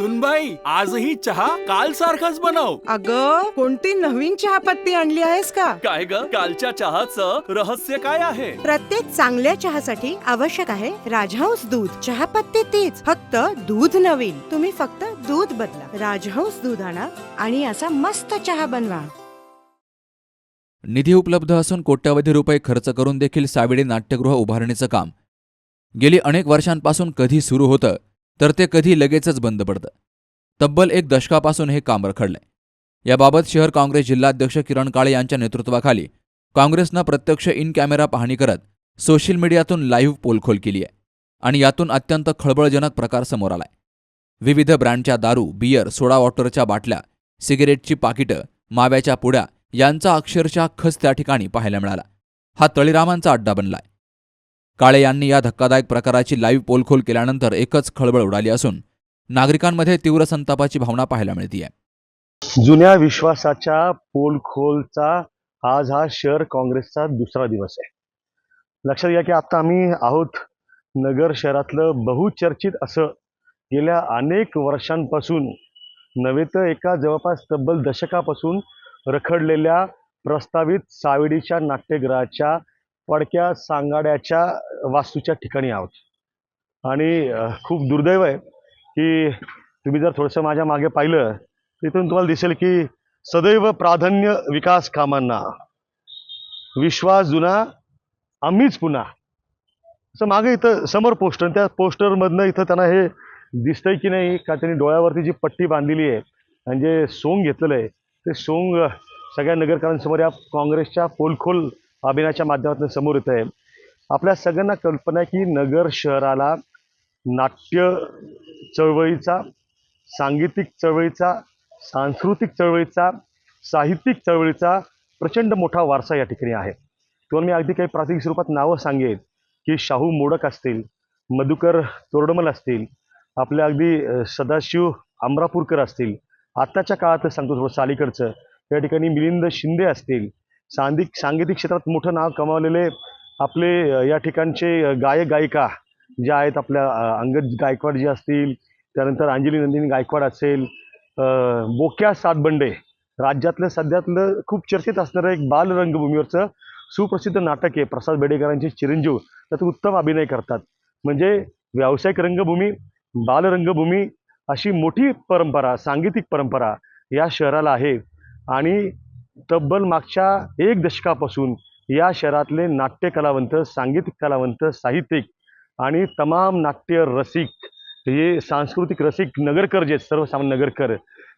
सुनबाई आजही चहा काल सारखाच बनव. अग कोणती नवीन चहापत्ती आणली आहेस का? काय ग? कालच्या चहाचं रहस्य काय आहे? प्रत्येक चांगल्या चहासाठी आवश्यक आहे राजहंस दूध. चहापत्ती तीच फक्त दूध नवीन. तुम्ही फक्त दूध बदला. राजहंस दूध आणा आणि असा मस्त चहा बनवा. निधी उपलब्ध असून कोट्यवधी रुपये खर्च करून देखील सावेडी नाट्यगृह उभारणीचं काम. गेली अनेक वर्षांपासून कधी सुरू होतं तर ते कधी लगेचच बंद पडतं. तब्बल एक दशकापासून हे काम रखडलंय. याबाबत शहर काँग्रेस जिल्हाध्यक्ष किरण काळे यांच्या नेतृत्वाखाली काँग्रेसनं प्रत्यक्ष इन कॅमेरा पाहणी करत सोशल मीडियातून लाईव्ह पोलखोल केली आहे आणि यातून अत्यंत खळबळजनक प्रकार समोर आलाय. विविध ब्रँडच्या दारू बियर सोडा वॉटरच्या बाटल्या सिगरेटची पाकिटं माव्याच्या पुड्या यांचा अक्षरशः खच त्या ठिकाणी पाहायला मिळाला. हा तळीरामांचा अड्डा बनलाय. काळे यांनी या धक्कादायक प्रकाराची लाईव्ह पोलखोल केल्यानंतर एकच खळबळ उडाली असून नागरिकांमध्ये तीव्र संतापाची भावना पाहायला मिळते आहे जुन्या विश्वासाच्या पोलखोलचा आज हा शहर काँग्रेसचा दुसरा दिवस आहे. लक्षात घ्या की आता आम्ही आहोत नगर शहरातलं बहुचर्चित असं गेल्या अनेक वर्षांपासून नव्हे तर एका जवळपास तब्बल दशकापासून रखडलेल्या प्रस्तावित सावेडीच्या नाट्यगृहाच्या पडक्या सांगाड्याच्या वास्तूच्या ठिकाणी आहोत. आणि खूप दुर्दैव आहे की तुम्ही जर थोडंसं माझ्या मागे पाहिलं तिथून तुम्हाला दिसेल की सदैव प्राधान्य विकास कामांना विश्वास जुना आम्हीच पुन्हा. असं मागे इथं समोर पोस्टर त्या पोस्टरमधनं इथं त्यांना हे दिसतंय की नाही का त्यांनी डोळ्यावरती जी पट्टी बांधलेली आहे आणि जे सोंग घेतलेलं आहे ते सोंग सगळ्या नगरकरांसमोर या काँग्रेसच्या पोलखोल अभिनयाच्या माध्यमातून समोर येत आहे आपल्या सगळ्यांना कल्पना आहे की नगर शहराला नाट्य चळवळीचा सांगीतिक चळवळीचा सांस्कृतिक चळवळीचा साहित्यिक चळवळीचा प्रचंड मोठा वारसा या ठिकाणी आहे. तुम्हाला मी अगदी काही प्रातिनिधिक स्वरूपात नावं सांगेन की शाहू मोडक असतील मधुकर तोरडमल असतील आपल्या अगदी सदाशिव अमरापूरकर असतील. आत्ताच्या काळात सांगतो थोडं सालीकडचं. या ठिकाणी मिलिंद शिंदे असतील सांगिक सांगीतिक क्षेत्रात मोठं नाव कमावलेले आपले या ठिकाणचे गायक गायिका ज्या आहेत आपल्या अंगद गायकवाड जे असतील त्यानंतर अंजली नंदिनी गायकवाड असेल बोक्या सातबंडे राज्यातलं सध्यातलं खूप चर्चेत असणारं एक बाल रंगभूमीवरचं सुप्रसिद्ध नाटक आहे. प्रसाद बेडेकरांचे चिरंजीव. त्यात उत्तम अभिनय करतात. म्हणजे व्यावसायिक रंगभूमी बालरंगभूमी अशी मोठी परंपरा सांगीतिक परंपरा या शहराला आहे. आणि तब्बल मागच्या एक दशकापासून या शहरातले नाट्य कलावंत सांगीतिक कलावंत साहित्यिक आणि तमाम नाट्य रसिक हे सांस्कृतिक रसिक नगरकर जे सर्वसामान्य नगरकर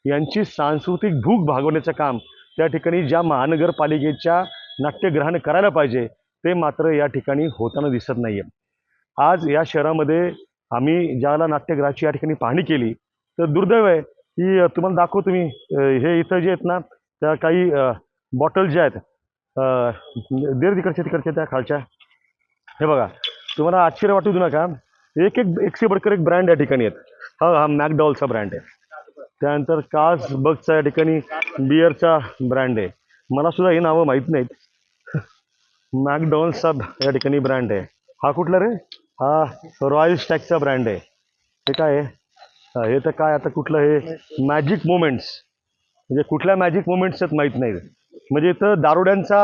यांची सांस्कृतिक भूक भागवण्याचं काम त्या ठिकाणी ज्या महानगरपालिकेच्या नाट्यग्रहाने करायला पाहिजे ते मात्र या ठिकाणी होताना दिसत नाही आहे आज या शहरामध्ये आम्ही ज्याला नाट्यगृहाची या ठिकाणी पाहणी केली तर दुर्दैव आहे की तुम्हाला दाखवतो मी हे इथं जे आहेत ना त्या काही बॉटल ज्या आहेत अ, देर तिकडच्या तिकडच्या त्या खालच्या. हे बघा तुम्हाला आश्चर्य वाटू देऊ नका. एक एक एकशे बडकर एक ब्रँड या ठिकाणी आहेत. हा हा मॅकडॉलचा ब्रँड आहे. त्यानंतर कास बगचा या ठिकाणी बिअरचा ब्रँड आहे. मला सुद्धा हे नावं माहीत नाहीत. मॅकडॉनल्डचा या ठिकाणी ब्रँड आहे. हा कुठला रे? हा रॉयल स्टॅकचा ब्रँड आहे. हे काय आहे? हे तर काय आता कुठलं हे? मॅजिक मोमेंट्स म्हणजे कुठल्या मॅजिक मोमेंट्स आहेत माहीत नाही. म्हणजे इथं दारोड्यांचा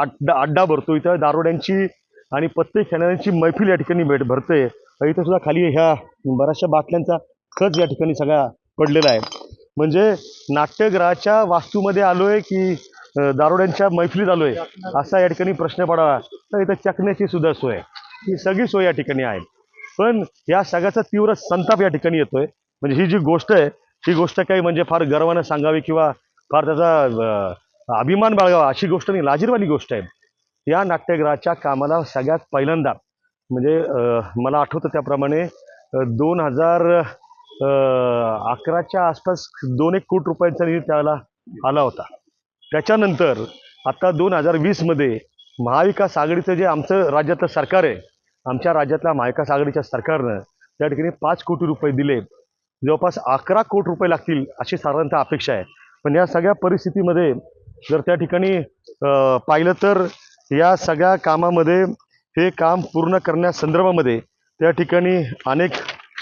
अड्डा अड्डा भरतो. इथं दारोड्यांची आणि पत्ते खेळण्याची मैफिल या ठिकाणी भेट भरते. इथं सुद्धा खाली ह्या बऱ्याचशा बाटल्यांचा खच या ठिकाणी सगळा पडलेला आहे. म्हणजे नाट्यगृहाच्या वास्तूमध्ये आलोय की दारोड्यांच्या मैफिलीत आलोय असा या ठिकाणी प्रश्न पडावा. तर इथं चकण्याची सुद्धा सोय. ही सगळी सोय या ठिकाणी आहे. पण या सगळ्याचा तीव्र संताप या ठिकाणी येतोय. म्हणजे ही जी गोष्ट आहे ही गोष्ट काही म्हणजे फार गर्वानं सांगावी किंवा फार त्याचा अभिमान बाळगावा अशी गोष्ट नाही लाजीरवाली गोष्ट आहे. या नाट्यगृहाच्या कामाला सगळ्यात पहिल्यांदा म्हणजे मला आठवतं त्याप्रमाणे दोन हजार अकराच्या आसपास दोन एक कोटी रुपयांचा निधी त्याला आला होता. त्याच्यानंतर आता दोन हजार वीसमध्ये महाविकास आघाडीचं जे आमचं राज्यातलं सरकार आहे आमच्या राज्यातल्या महाविकास आघाडीच्या सरकारनं त्या ठिकाणी पाच कोटी रुपये दिले. जवळपास अकरा कोटी रुपये लागतील अशी साधारणतः अपेक्षा आहे. पण या सगळ्या परिस्थितीमध्ये जर त्या ठिकाणी पाहिलं तर या सगळ्या कामामध्ये हे काम पूर्ण करण्यासंदर्भामध्ये त्या ठिकाणी अनेक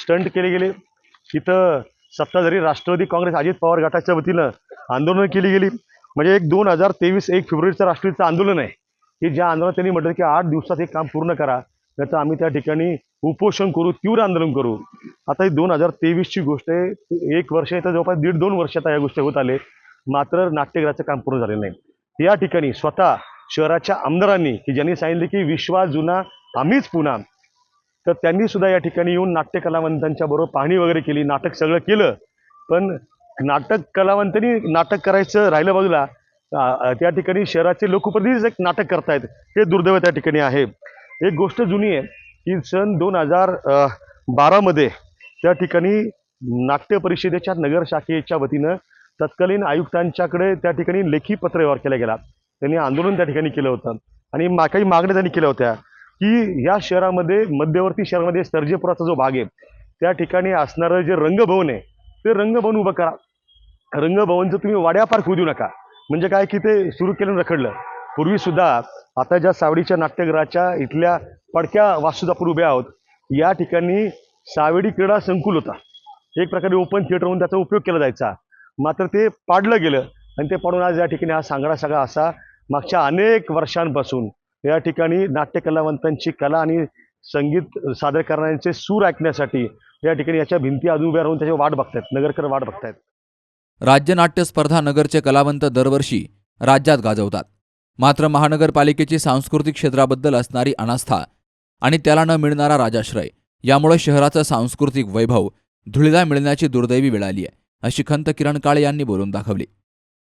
स्टंट केले गेले. इथं सत्ताधारी राष्ट्रवादी काँग्रेस अजित पवार गटाच्या वतीनं आंदोलनं केली गेली. म्हणजे एक दोन हजार तेवीस एक फेब्रुवारीचं राष्ट्रवादीचं आंदोलन आहे. की ज्या आंदोलनात त्यांनी म्हटलं की आठ दिवसात हे काम पूर्ण करा. त्याचं आम्ही त्या ठिकाणी उपोषण करू तीव्र आंदोलन करू. आता ही दोन हजार तेवीसची गोष्ट आहे. एक वर्ष आहे तर जवळपास दीड दोन वर्ष आता या गोष्टी होत आले. मात्र नाट्यगृहाचं काम पूर्ण झालेलं नाही. या ठिकाणी स्वतः शहराच्या आमदारांनी की ज्यांनी सांगितले की विश्वास जुना आम्हीच पुन्हा तर त्यांनी सुद्धा या ठिकाणी येऊन नाट्य कलावंतांच्या बरोबर पाहणी वगैरे केली नाटक सगळं केलं. पण नाटक कलावंतांनी नाटक करायचं राहिलं बाजूला त्या ठिकाणी शहराचे लोकप्रतिनिधीच एक नाटक करतायत. हे दुर्दैव त्या ठिकाणी आहे. एक गोष्ट जुनी आहे की सन दोन हजार बारामध्ये त्या ठिकाणी नाट्य परिषदेच्या नगर शाखेच्या वतीनं तत्कालीन आयुक्तांच्याकडे त्या ठिकाणी लेखी पत्र व्यवहार केला गेला. त्यांनी आंदोलन त्या ठिकाणी केलं होतं. आणि मा काही मागण्या त्यांनी केल्या होत्या की या शहरामध्ये मध्यवर्ती शहरामध्ये सर्जेपुराचा जो भाग आहे त्या ठिकाणी असणारं जे रंगभवन आहे ते रंगभवन उभं करा. रंगभवनचं तुम्ही वाड्या पार्क होऊ देऊ नका. म्हणजे काय की ते सुरू केलं रखडलं. पूर्वीसुद्धा आता ज्या सावडीच्या नाट्यगृहाच्या इथल्या पडक्या वास्तुदापूर उभ्या आहोत या ठिकाणी सावडी क्रीडा संकुल होता. एक प्रकारे ओपन थिएटर म्हणून त्याचा उपयोग केला जायचा. मात्र ते पाडलं गेलं आणि ते पाडून आज या ठिकाणी हा सांगडा सगळा असा मागच्या अनेक वर्षांपासून या ठिकाणी नाट्य कलावंतांची कला आणि संगीत सादर करणाऱ्यांचे सूर ऐकण्यासाठी या ठिकाणी याच्या भिंती अजून उभ्या राहून त्याची वाट बघतायत नगरकर वाट बघतायत. राज्य नाट्य स्पर्धा नगरचे कलावंत दरवर्षी राज्यात गाजवतात. मात्र महानगरपालिकेची सांस्कृतिक क्षेत्राबद्दल असणारी अनास्था आणि त्याला न मिळणारा राजाश्रय यामुळे शहराचं सांस्कृतिक वैभव धुळीला मिळण्याची दुर्दैवी वेळ आली आहे अशी खंत किरण काळे यांनी बोलून दाखवली.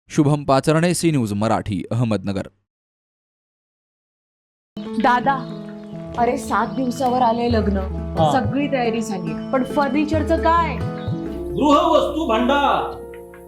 Shubham Pacharne C news Marathi Ahmednagar. दादा अरे सात दिवसावर आले लग्न. सगळी तयारी झाली पण फर्निचरचं काय? गृहवस्तू भांडार.